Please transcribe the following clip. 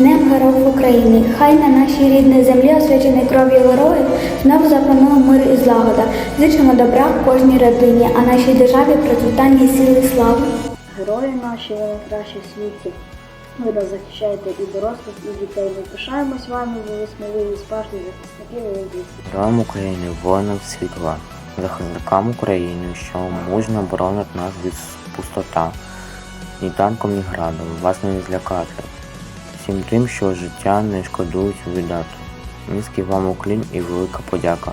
Днем Героїв України! Хай на нашій рідній землі, освячений кров'ю героїв, знову запанує мир і злагода. Зичимо добра кожній родині, а нашій державі процвітання і сили слави. Герої наші ви найкращі в світі. Ви нас захищаєте і дорослих, і дітей. Ми пишаємось вами, бо ви сміливі, справжні захисники воїнів. Героям України, воїнам світла, захисникам України, що мужньо боронять нас від пустота. Ні танком, ні градом, вас не злякати. Всім тим, що життя не шкодують віддати. Низький вам уклін і велика подяка.